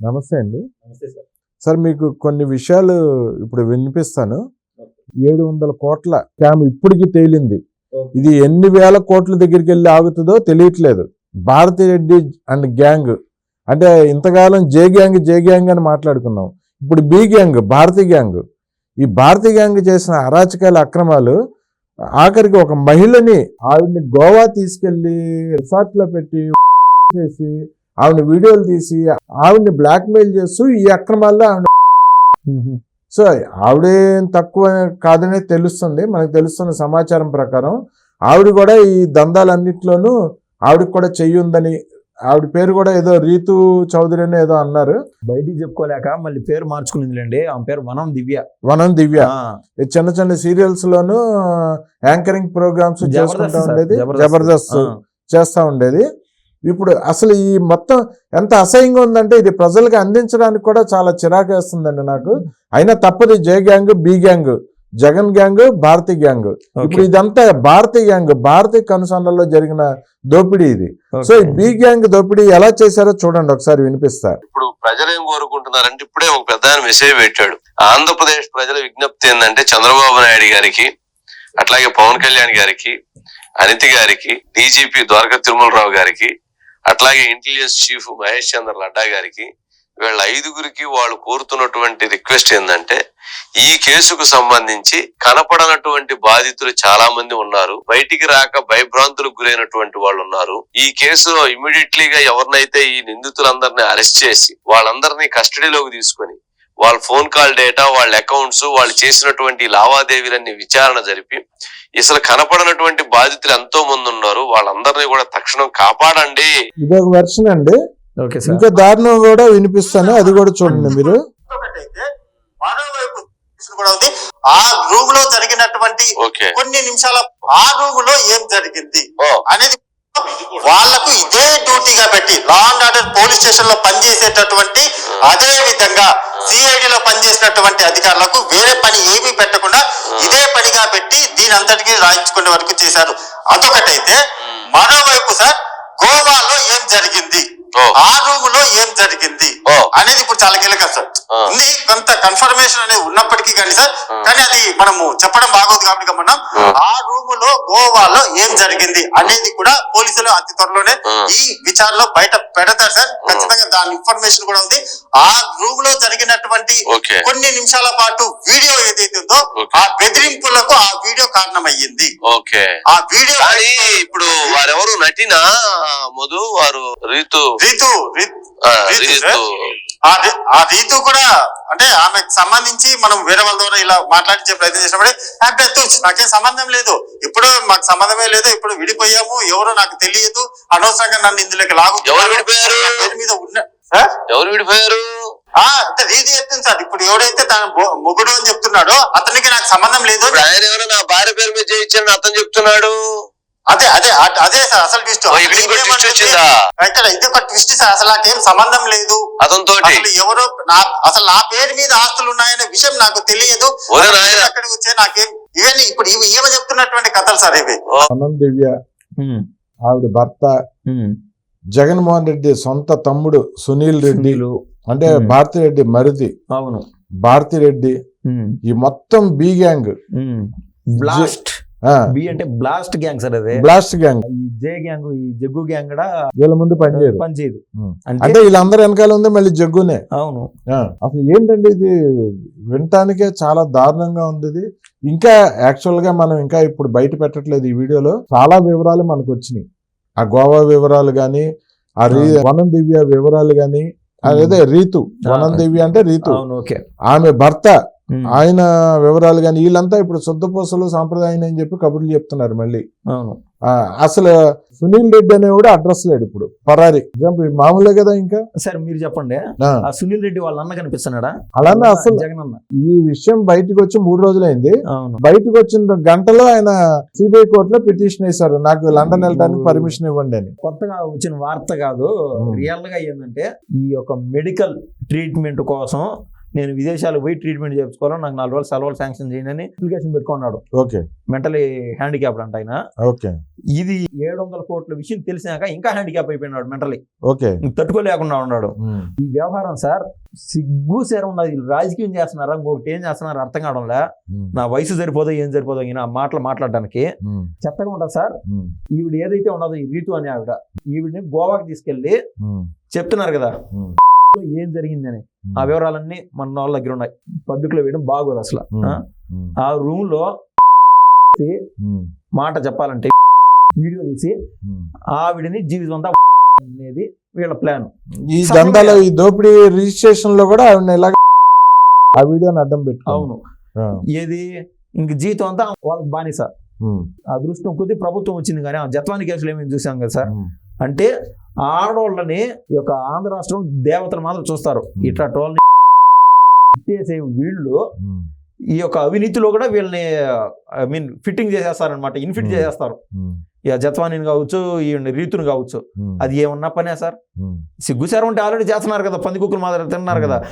నమస్తే అండి. నమస్తే సార్. సార్ మీకు కొన్ని విషయాలు ఇప్పుడు వినిపిస్తాను. ఏడు వందల కోట్ల స్కామ్ ఇప్పటికి తేలింది. ఇది ఎన్ని వేల కోట్ల దగ్గరికి వెళ్ళి ఆగుతుందో తెలియట్లేదు. Bharathi Reddy and gang. అంటే ఇంతకాలం జే గ్యాంగ్ జే గ్యాంగ్ అని మాట్లాడుకున్నాం. ఇప్పుడు బి గ్యాంగ్ భారతి గ్యాంగ్. ఈ భారతి గ్యాంగ్ చేసిన అరాచకాల అక్రమాలు ఆఖరికి ఒక మహిళని ఆవిడ్ని గోవా తీసుకెళ్ళి రిసార్ట్లో పెట్టి చేసి ఆవిడ వీడియోలు తీసి ఆవిడ్ని బ్లాక్మెయిల్ చేస్తూ ఈ అక్రమాల్లో ఆవిడ సో ఆవిడేం తక్కువ కాదనే తెలుస్తుంది. మనకు తెలుస్తున్న సమాచారం ప్రకారం ఆవిడ కూడా ఈ దందాలన్నిట్లోనూ ఆవిడకి కూడా చెయ్యి ఉందని ఆవిడ పేరు కూడా ఏదో రీతు చౌదరి అని ఏదో అన్నారు. బయటికి చెప్పుకోలేక మళ్ళీ పేరు మార్చుకునిందిలేండి. ఆమె పేరు వనం దివ్య. వనం దివ్య. చిన్న చిన్న సీరియల్స్ లోను యాంకరింగ్ ప్రోగ్రామ్స్ చేసుకుంటా ఉండేది. జబర్దస్త్. చేస్తా ఉండేది. ఇప్పుడు అసలు ఈ మొత్తం ఎంత అసహ్యంగా ఉందంటే ఇది ప్రజలకు అందించడానికి కూడా చాలా చిరాకు వేస్తుందండి నాకు. అయినా తప్పదు J gang B gang Jagan gang Bharathi gang. ఇప్పుడు ఇదంతా భారతి గ్యాంగ్ భారతి కనుసన్నల్లో జరిగిన దోపిడీ ఇది. సో ఈ. బి గ్యాంగ్ దోపిడీ ఎలా చేశారో చూడండి ఒకసారి వినిపిస్తా. ఇప్పుడు ప్రజలు ఏం కోరుకుంటున్నారంటే ఇప్పుడే ఒక పెద్ద మెసేజ్ పెట్టాడు. ఆంధ్రప్రదేశ్ ప్రజల విజ్ఞప్తి ఏంటంటే చంద్రబాబు నాయుడు గారికి అట్లాగే పవన్ కళ్యాణ్ గారికి అనితి గారికి డీజీపీ ద్వారకా తిరుమలరావు గారికి అట్లాగే ఇంటెలిజెన్స్ చీఫ్ మహేష్ చంద్ర లడ్డా గారికి వీళ్ళ ఐదుగురికి వాళ్ళు కోరుతున్నటువంటి రిక్వెస్ట్ ఏంటంటే ఈ కేసుకు సంబంధించి కనపడనటువంటి బాధితులు చాలా మంది ఉన్నారు. బయటికి రాక భయభ్రాంతులకు గురైనటువంటి వాళ్ళు ఉన్నారు. ఈ కేసులో ఇమ్మీడియట్లీగా ఎవరినైతే ఈ నిందితులందరినీ అరెస్ట్ చేసి వాళ్ళందరినీ కస్టడీలోకి తీసుకొని వాళ్ళ ఫోన్ కాల్ డేటా వాళ్ళ అకౌంట్స్ వాళ్ళు చేసినటువంటి లావాదేవీలన్నీ విచారణ జరిపి అసలు కనపడనటువంటి బాధితులు ఎంతో మంది ఉన్నారు. వాళ్ళందరినీ కూడా తక్షణం కాపాడండి. ఇదొక వెర్షన్ అండి. Okay sir. ఇంకా దారుణం కూడా వినిపిస్తాను. అది కూడా చూడండి మీరు. ఒకటైతే మరోవైపు కేసులు కూడా ఉంది. ఆ రూమ్లో జరిగినటువంటి ఓకే. కొన్ని నిమిషాల ఆ రూమ్లో ఏం జరిగింది అనేది వాళ్ళకు ఇదే డ్యూటీగా పెట్టి లా అండ్ ఆర్డర్ పోలీస్ స్టేషన్లో పనిచేసేటటువంటి అదే విధంగా సిఐడి లో పనిచేసినటువంటి అధికారులకు వేరే పని ఏమీ పెట్టకుండా ఇదే పనిగా పెట్టి దీని అంతటికి రాయించుకునే వరకు చేశారు. అదొకటైతే. మరోవైపు సార్ గోవాలో ఏం జరిగింది? ఆ రూమ్లో ఏం జరిగింది అనేది ఇప్పుడు చాలా కీలకం సార్. ఉంది కొంత కన్ఫర్మేషన్ అనేది ఉన్నప్పటికీ కానీ సార్. కానీ అది మనము చెప్పడం బాగోదు కాబట్టి మనం ఆ. రూమ్లో గోవాలో ఏం జరిగింది అనేది కూడా పోలీసులు అతి త్వరలోనే. ఈ విచారణలో బయట పెడతారు సార్ ఖచ్చితంగా దాని ఇన్ఫర్మేషన్ కూడా ఉంది ఆ రూమ్లో జరిగినటువంటి కొన్ని నిమిషాల పాటు వీడియో ఏదైతే ఉందో. ఆ బెదిరింపులకు ఆ వీడియో కారణమయ్యింది ఓకే ఆ వీడియో ఇప్పుడు వారెవరు నటినా మధు వారు రీతు రీతు ఆ, రీతు. ఆ కూడా అంటే ఆమెకు సంబంధించి మనం వేరే వాళ్ళ ద్వారా ఇలా మాట్లాడించే ప్రయత్నం చేసినప్పుడు హ్యాపీ నాకేం సంబంధం లేదు. ఇప్పుడు మాకు సంబంధమే లేదు. ఇప్పుడు విడిపోయాము. ఎవరో నాకు తెలియదు. అనవసరంగా నన్ను ఇందులోకి లాగు. ఎవరు విడిపోయారు? మీద ఉన్న ఎవరు విడిపోయారు? ఆ, అంటే రీతి ఎత్తుంది సార్. ఇప్పుడు ఎవడైతే తన మొగుడు అని చెప్తున్నాడో అతనికి నాకు సంబంధం లేదు ఆయన ఎవరో నా భార్య పేరు మీద చేయించారని అతను చెప్తున్నాడు. అదే అదే అదే సార్ అసలు ట్విస్ట్? అయితే ఇది ఒక ట్విస్ట్ సార్ అసలు నాకేం సంబంధం లేదు. అతనితో ఎవరో నా అసలు నా పేరు మీద ఆస్తులు ఉన్నాయనే విషయం నాకు తెలియదు. అక్కడికి వచ్చే నాకేం ఇవన్నీ ఇప్పుడు ఇవి ఈమె చెప్తున్నటువంటి కథలు సార్ ఇవి. దివ్య ఆవిడ భర్త. జగన్మోహన్ రెడ్డి సొంత తమ్ముడు సునీల్ రెడ్డి అంటే Hmm. భారతి రెడ్డి మరిది. అవును. భారతి రెడ్డి ఉమ్, ఈ మొత్తం బి గ్యాంగ్. బ్లాస్ట్ బి అంటే బ్లాస్ట్ గ్యాంగ్ సార్ అదే. బ్లాస్ట్ గ్యాంగ్ ఈ జే గ్యాంగ్ ఈ జగ్గు గ్యాంగ్ కూడా వీళ్ళ ముందు పనిచేయదు ఉమ్. అంటే వీళ్ళందరూ వెనకాల ఉంది మళ్ళీ జగ్గునే. అవును. అసలు ఏంటంటే ఇది? వినటానికే చాలా దారుణంగా ఉంది ఇది. ఇంకా యాక్చువల్గా మనం ఇంకా ఇప్పుడు బయట పెట్టట్లేదు ఈ వీడియోలో. చాలా వివరాలు మనకు వచ్చినాయి. ఆ గోవా వివరాలు గాని ఆ రీ వనం దివ్య వివరాలు గాని అదే రీతు. వనం దివ్య అంటే రీతు. ఆమె భర్త ఆయన వివరాలు గాని వీళ్ళంతా ఇప్పుడు శుద్ధపూసలు సాంప్రదాయం అని చెప్పి కబుర్లు చెప్తున్నారు మళ్ళీ. అసలు సునీల్ రెడ్డి అనేవాడు అడ్రస్ లేడు ఇప్పుడు. పరారి. మామూలే కదా ఇంకా? సరే మీరు చెప్పండి. ఆ, సునీల్ రెడ్డి వాళ్ళ అన్న కనిపిస్తున్నాడా? అలానే అసలు జగన్ అన్న ఈ విషయం బయటకు వచ్చి మూడు రోజులైంది. బయటకు వచ్చిన గంటలో ఆయన సిబిఐ కోర్టులో పిటిషన్ వేశారు. నాకు లండన్ వెళ్ళడానికి పర్మిషన్ ఇవ్వండి అని. కొత్తగా వచ్చిన వార్త కాదు. రియల్గా ఏంటంటే ఈ యొక్క మెడికల్ ట్రీట్మెంట్ కోసం నేను విదేశాలకు పోయి ట్రీట్మెంట్ చేయించుకోవాలి నాకు నాలుగు రోజులు సెలవులు శాంక్షన్ చేయండి అని అప్లికేషన్ పెట్టుకున్నాడు. ఓకే. మెంటలీ హ్యాండిక్యాప్డ్ అంట ఆయన. ఓకే. ఇది ఏడు వందల కోట్ల విషయం తెలిసినాక ఇంకా హ్యాండిక్యాప్ అయిపోయినాడు మెంటలీ ఓకే. తట్టుకోలేకుండా ఉన్నాడు. ఈ వ్యవహారం సార్ సిగ్గు సేరం ఉన్నది. రాజకీయం చేస్తున్నారా? ఇంకొకటి ఏం చేస్తున్నారో అర్థం కావడంలే నా వయసు సరిపోదో ఏం సరిపోదో ఈయన మాటలు మాట్లాడడానికి చెత్తగా ఉంటుంది సార్. ఈవిడ ఏదైతే ఉన్నదో ఈ రీతు అనే ఆవిడ ఈవిడని గోవాకి తీసుకెళ్ళి ఉమ్, చెప్తున్నారు కదా. ఏం జరిగిందని ఆ వివరాలన్నీ మన వాళ్ళ దగ్గర ఉన్నాయి. పబ్లిక్లో వేయడం బాగోదు అసలు. ఆ? రూమ్లో మాట చెప్పాలంటే వీడియో తీసి. ఆవిడని జీవితం అంతా అనేది వీళ్ళ ప్లాన్ ఈ దందాలో ఈ దోపిడీ రిజిస్ట్రేషన్లో కూడా ఆవిడ ఆ వీడియోని అడ్డం పెట్టుకో అవును. ఏది? ఇంక జీవితం అంతా వాళ్ళకి బానిస. అదృష్టం కొద్ది ప్రభుత్వం వచ్చింది కానీ ఆ జత్వాని కేసులు ఏమేమి చూసాం కదా సార్? అంటే ఆడోళ్ళని ఈ యొక్క ఆంధ్ర రాష్ట్రం దేవతలు మాత్రం చూస్తారు. ఇట్లా టోల్ని చేసే వీళ్ళు ఈ యొక్క అవినీతిలో కూడా వీళ్ళని ఐ మీన్ ఫిట్టింగ్ చేసేస్తారనమాట ఇన్ఫిట్. చేసేస్తారు. ఇక జత్వానిని కావచ్చు ఈ రీతుని కావచ్చు. అది ఏమన్నా పనే సార్. సిగ్గుసారం ఉంటే ఆల్రెడీ చేస్తున్నారు కదా పంది కుక్కలు మాదిరి తిన్నారు కదా.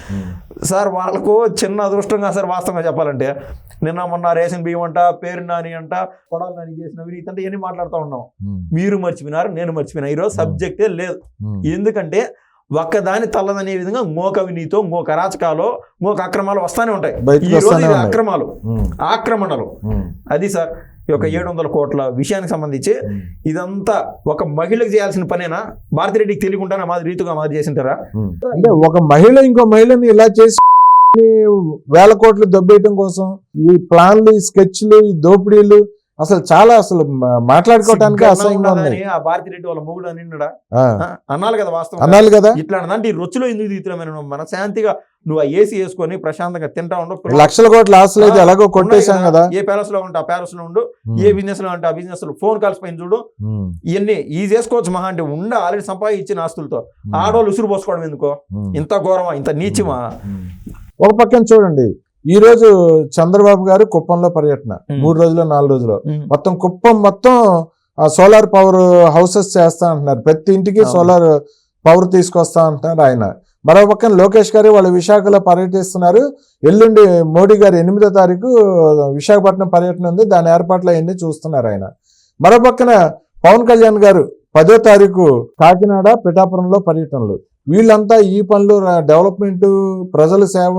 సార్ వాళ్ళకు చిన్న అదృష్టంగా సార్ వాస్తవంగా చెప్పాలంటే నిన్న మొన్న రేషన్ బియ్యం అంట పేరు నాని అంట కొడాలి నాని చేసిన అవినీతి అంటే ఇవన్నీ మాట్లాడుతూ ఉన్నాం. మీరు మర్చిపోయినారు నేను మర్చిపోయినా ఈరోజు సబ్జెక్టే లేదు. ఎందుకంటే ఒక్కదాని తల్లదనే విధంగా మోక అవినీతో మోక అరాచకాలు మోక అక్రమాలు వస్తానే ఉంటాయి. ఈ రోజు. అక్రమాలు ఆక్రమణలు. అది సార్ ఈ యొక్క ఏడు వందల కోట్ల విషయానికి సంబంధించి ఇదంతా ఒక మహిళకు చేయాల్సిన పనేనా? భారతిరెడ్డికి తెలియకుండా మాది రీతిగా మాది చేసింటారా? అంటే ఒక మహిళ ఇంకో మహిళని ఇలా చేసి వేల కోట్లు దొబ్బేయటం కోసం ఈ ప్లాన్లు ఈ స్కెచ్లు ఈ దోపిడీలు అసలు చాలా అసలు మా- మాట్లాడుకోవటానికి సిగ్గుగా అసహ్యంగా ఉన్నదని ఆ భారతిరెడ్డి వాళ్ళ మొగుడు అని అన్నాలి కదా వాస్తవం అనాలి కదా? ఇట్లా అంటే ఈ రొచ్చులో ఎందుకు తీస్తున్నాం? మన శాంతిగా నువ్వు ఆ ఏసీ వేసుకొని ప్రశాంతంగా తింటా ఉండు లక్షల కోట్ల ఆస్తులు అయితే ఎలాగో కొట్టేశాం కదా. ఏ ప్యాలెస్లో ఉంటే? ఆ ప్యాలెస్లో ఉండు. ఏ బిజినెస్లో ఆ బిజినెస్లో ఫోన్ కాల్స్ పైన చూడు. ఇవన్నీ ఈ చేసుకోవచ్చు మహా అంటే ఉండ ఆల్రెడీ సంపాదించిన ఆస్తులతో. ఆడవాళ్ళు ఉసురు పోసుకోవడం ఎందుకో? ఇంత ఘోరమా? ఇంత నీచమా. ఒక పక్కన చూడండి. ఈ రోజు చంద్రబాబు గారు కుప్పంలో పర్యటన. మూడు రోజులు నాలుగు రోజులు. మొత్తం కుప్పం మొత్తం సోలార్ పవర్ హౌసెస్ చేస్తా అంటున్నారు. ప్రతి ఇంటికి. సోలార్ పవర్ తీసుకొస్తా అంటున్నారు ఆయన. మరో పక్కన లోకేష్ గారు వాళ్ళు విశాఖలో పర్యటిస్తున్నారు. ఎల్లుండి మోడీ గారు ఎనిమిదో తారీఖు విశాఖపట్నం పర్యటన ఉంది. దాని ఏర్పాట్లు అవన్నీ చూస్తున్నారు ఆయన. మరో పక్కన పవన్ కళ్యాణ్ గారు పదో తారీఖు కాకినాడ పిఠాపురంలో పర్యటనలు. వీళ్ళంతా ఈ పనులు డెవలప్మెంట్ ప్రజల సేవ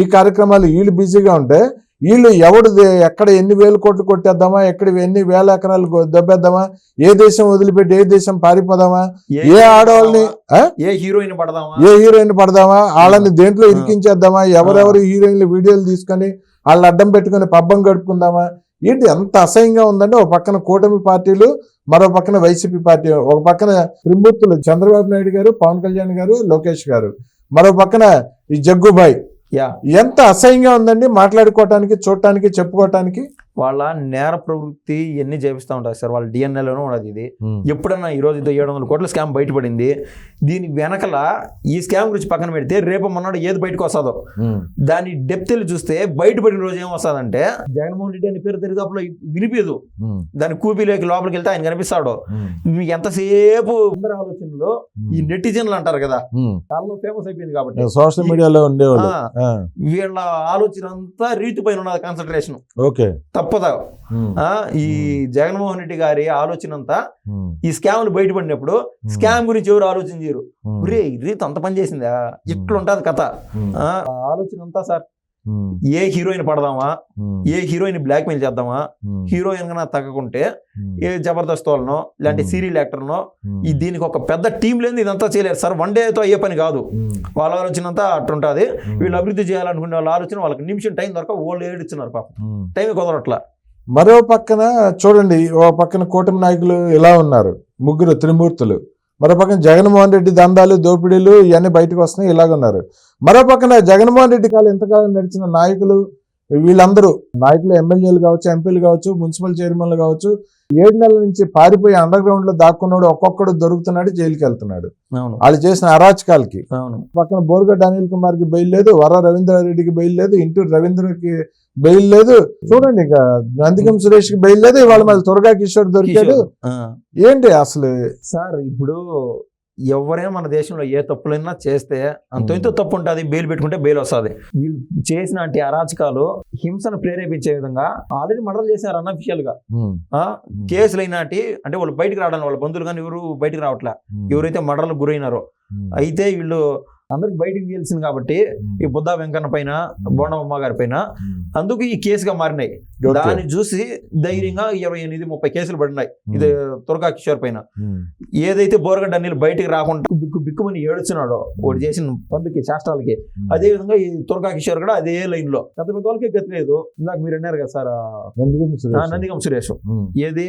ఈ కార్యక్రమాలు వీళ్ళు బిజీగా ఉంటే వీళ్ళు ఎవడు ఎక్కడ ఎన్ని వేలు కోట్లు కొట్టేద్దామా ఎక్కడ ఎన్ని వేల ఎకరాలు దెబ్బేద్దామా ఏ దేశం వదిలిపెట్టి ఏ దేశం పారిపోదామా ఏ ఆడవాళ్ళని? ఏ హీరోయిన్ పడదామా? ఏ హీరోయిన్ పడదామా వాళ్ళని దేంట్లో ఇరికించేద్దామా ఎవరెవరు హీరోయిన్లు వీడియోలు తీసుకొని వాళ్ళని అడ్డం పెట్టుకొని పబ్బం గడుపుకుందామా? ఏంటి ఎంత అసహ్యంగా ఉందంటే ఒక పక్కన కూటమి పార్టీలు మరో పక్కన వైసీపీ పార్టీ ఒక పక్కన త్రిమూర్తులు చంద్రబాబు నాయుడు గారు పవన్ కళ్యాణ్ గారు లోకేష్ గారు మరో పక్కన ఈ జగ్గుబాయ్ ఎంత అసహ్యంగా ఉందండి మాట్లాడుకోవటానికి చూడటానికి చెప్పుకోవటానికి? వాళ్ళ నేర ప్రవృత్తి ఇవన్నీ చేపిస్తూ ఉంటారు సార్. వాళ్ళ డిఎన్ఏలోనే ఉండదు ఇది. ఎప్పుడన్నా ఈ రోజు ఏడు వందల కోట్ల స్కామ్ బయటపడింది. దీని వెనకల ఈ స్కామ్ గురించి పక్కన పెడితే రేపు మొన్నడు ఏది బయటకు వస్తుందో. దాని డెప్త్ చూస్తే బయటపడిన రోజు ఏం వస్తుందంటే జగన్మోహన్ రెడ్డి అని పేరు దరిదాపులో వినిపించదు దాని కూపీలోకి లోపలికి వెళ్తే ఆయన కనిపిస్తాడు. మీకు ఎంతసేపు అందరి ఆలోచనలో ఈ నెటిజన్లు అంటారు కదా చాలా ఫేమస్ అయిపోయింది కాబట్టి. సోషల్ మీడియాలో ఉండేవాళ్ళు. ఆ, వీళ్ళ ఆలోచన అంతా రీతి పైన ఉన్నది కాన్సన్ట్రేషన్ ఓకే. తప్పదా. ఈ జగన్మోహన్ రెడ్డి గారి ఆలోచన అంతా ఈ స్కామ్లు బయటపడినప్పుడు స్కామ్ గురించి ఎవరు ఆలోచన చేయరు రీతి అంత పని చేసిందా? ఇట్లుంటది కథ. ఆలోచన అంతా సార్ ఏ హీరోయిన్ పడదామా? ఏ హీరోయిన్ బ్లాక్ మెయిల్ చేద్దామా? హీరోయిన్ కన్నా తగ్గకుంటే ఏ జబర్దస్త్ వాళ్ళనో ఇలాంటి Hmm. సీరియల్ యాక్టర్నో ఈ దీనికి ఒక పెద్ద టీం లేని ఇదంతా చేయలేరు. సార్ వన్ డేతో అయ్యే పని కాదు. వాళ్ళ ఆలోచన అంతా అట్టుంటుంది వీళ్ళు అభివృద్ధి చేయాలనుకునే వాళ్ళ ఆలోచన వాళ్ళకి నిమిషం టైం దొరక వాళ్ళు ఏడిస్తున్నారు పాపం. టైం కుదరట్లా. మరో పక్కన చూడండి ఓ పక్కన కూటమి నాయకులు ఇలా ఉన్నారు? ముగ్గురు త్రిమూర్తులు. మరో పక్కన జగన్మోహన్ రెడ్డి దందాలు దోపిడీలు ఇవన్నీ బయటకు వస్తున్నాయి ఇలాగ ఉన్నారు. మరో పక్కన జగన్మోహన్ రెడ్డి కాలం ఎంతకాలం నడిచిన నాయకులు వీళ్ళందరూ నాయకులు ఎమ్మెల్యేలు కావచ్చు ఎంపీలు కావచ్చు మున్సిపల్ చైర్మన్లు కావచ్చు ఏడు నెలల నుంచి పారిపోయి అండర్ గ్రౌండ్లో దాక్కున్నాడు ఒక్కొక్కడు దొరుకుతున్నాడు జైలుకి వెళ్తున్నాడు. అవును. వాళ్ళు చేసిన అరాచకాలకి. పక్కన బోర్గడ్డ అనిల్ కుమార్కి బెయిల్ లేదు వర రవీంద్రారెడ్డికి బెయిల్ లేదు ఇంటూరు రవీంద్రకి బెయిల్ లేదు చూడండి ఇక నందిగం సురేష్కి బెయిల్ లేదు ఇవాళ మళ్ళీ త్వరగా కిషోర్ దొరికాడు. ఏంటి అసలు? సార్ ఇప్పుడు ఎవరైనా మన దేశంలో ఏ తప్పులైనా చేస్తే అంత ఇంత తప్పు ఉంటుంది బెయిల్ పెట్టుకుంటే బెయిల్ వస్తుంది. వీళ్ళు చేసిన అరాచకాలు హింసను ప్రేరేపించే విధంగా ఆల్రెడీ మర్డర్ చేశారు అన్అఫిషియల్గా కేసులు అయినాటి అంటే వాళ్ళు బయటికి రావడానికి వాళ్ళ బంధువులు కానీ ఎవరు బయటికి రావట్లే. ఎవరైతే మర్డర్లకు గురైనారో. అయితే వీళ్ళు అందరికి బయటికి తెలిసింది కాబట్టి ఈ బుద్ధా వెంకన్న పైన బోండమ్మ గారి పైన అందుకు ఈ కేసుగా మారినాయి. దాన్ని చూసి ధైర్యంగా ఇరవై ఎనిమిది ముప్పై కేసులు పడినాయి. ఇది తుర్గా కిషోర్ పైన. ఏదైతే బోరగడ్డ అనిల్ బయటికి రాకుండా బిక్కు బిక్కుమని ఏడుస్తున్నాడో వాడు చేసిన పనులకి శాస్త్రాలకి. అదే విధంగా ఈ తుర్గా కిషోర్ కూడా అదే లైన్లో పెద్ద పెద్ద వాళ్ళకే గతి లేదు. ఇందాక మీరు అన్నారు కదా సార్? నందిగం సురేష్. ఏది?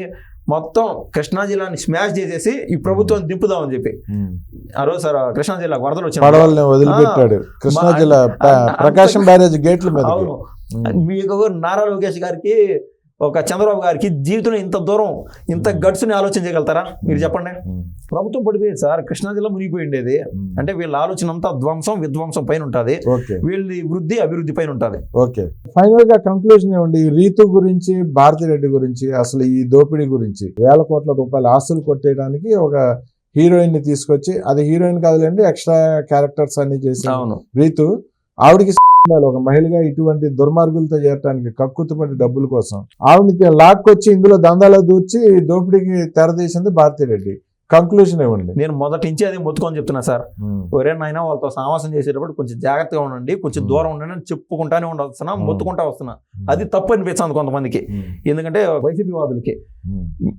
మొత్తం కృష్ణా జిల్లాని స్మాష్ చేసేసి ఈ ప్రభుత్వం దింపుదామని చెప్పి. ఆ రోజు సార్ కృష్ణా జిల్లా వరదలు వచ్చిన వదిలిపెట్టాడు. కృష్ణా జిల్లా ప్రకాశం బ్యారేజ్ గేట్ల మీద మీకు నారా లోకేష్ గారికి ఒక చంద్రబాబు గారికి జీవితంలో ఇంత దూరం ఇంత గట్స్ని ఆలోచన చేయగలుగుతారా? మీరు చెప్పండి. ప్రభుత్వం పడిపోయింది సార్. కృష్ణా జిల్లా మునిగిపోయి ఉండేది అంటే వీళ్ళ ఆలోచన అంతా ధ్వంసం విధ్వంసం పైన ఉంటుంది. ఓకే. వీళ్ళది వృద్ధి అభివృద్ధి పైన ఉంటుంది. ఓకే. ఫైనల్గా కంక్లూజన్ ఏమండి? ఈ రీతు గురించి భారతి రెడ్డి గురించి అసలు ఈ దోపిడీ గురించి. వేల కోట్ల రూపాయల ఆస్తులు కొట్టేయడానికి ఒక హీరోయిన్ని తీసుకొచ్చి అది హీరోయిన్ కాదులేండి ఎక్స్ట్రా క్యారెక్టర్స్ అన్ని చేసి అవును. రీతు ఆవిడికి ఒక మహిళగా ఇటువంటి దుర్మార్గులతో చేరటానికి కక్కుతుపడి డబ్బుల కోసం. ఆవిడ లాక్కొచ్చి ఇందులో దందాలో దూర్చి దోపిడీకి తెరదీసింది భారతి రెడ్డి. కంక్లూజన్ ఇవ్వండి. నేను మొదటి నుంచి అదే మొత్తుకొని చెప్తున్నా సార్. ఒరే నాయన వాళ్ళతో సావాసం చేసేటప్పుడు కొంచెం జాగ్రత్తగా ఉండండి కొంచెం Hmm. దూరం ఉండండి అని చెప్పుకుంటానే ఉండొస్తున్నా Hmm. మొత్తుకుంటా వస్తున్నా. అది తప్పు అనిపిస్తుంది కొంతమందికి ఎందుకంటే వైసీపీ వాదులకి.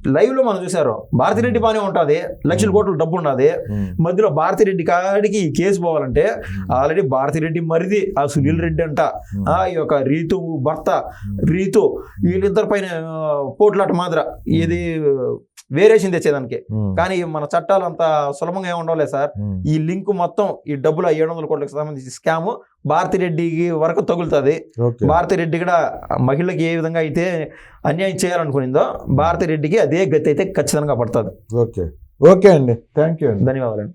లైవ్లో మనం చూసారు భారతిరెడ్డి బానే ఉంటది లక్షల కోట్ల డబ్బు ఉన్నది మధ్యలో భారతిరెడ్డి కాడికి ఈ కేసు పోవాలంటే ఆల్రెడీ భారతిరెడ్డి మరిది ఆ సునీల్ రెడ్డి అంట. ఆ యొక్క రీతు భర్త రీతు వీళ్ళిద్దరి పైన పోట్లాట మాదిర ఇది వేరియేషన్ తెచ్చేదానికి. కానీ మన చట్టాలు అంత సులభంగా ఏమి ఉండవులే సార్. ఈ లింక్ మొత్తం ఈ డబ్బులు ఏడు వందల కోట్లకు సంబంధించి స్కామ్. భారతిరెడ్డికి వరకు తగులుతుంది. భారతిరెడ్డి కూడా మహిళకి ఏ విధంగా అయితే అన్యాయం చేయాలనుకునిందో భారతిరెడ్డికి అదే గతి అయితే ఖచ్చితంగా పడుతుంది. ఓకే. ఓకే అండి. థ్యాంక్ యూ అండి. ధన్యవాదాలు.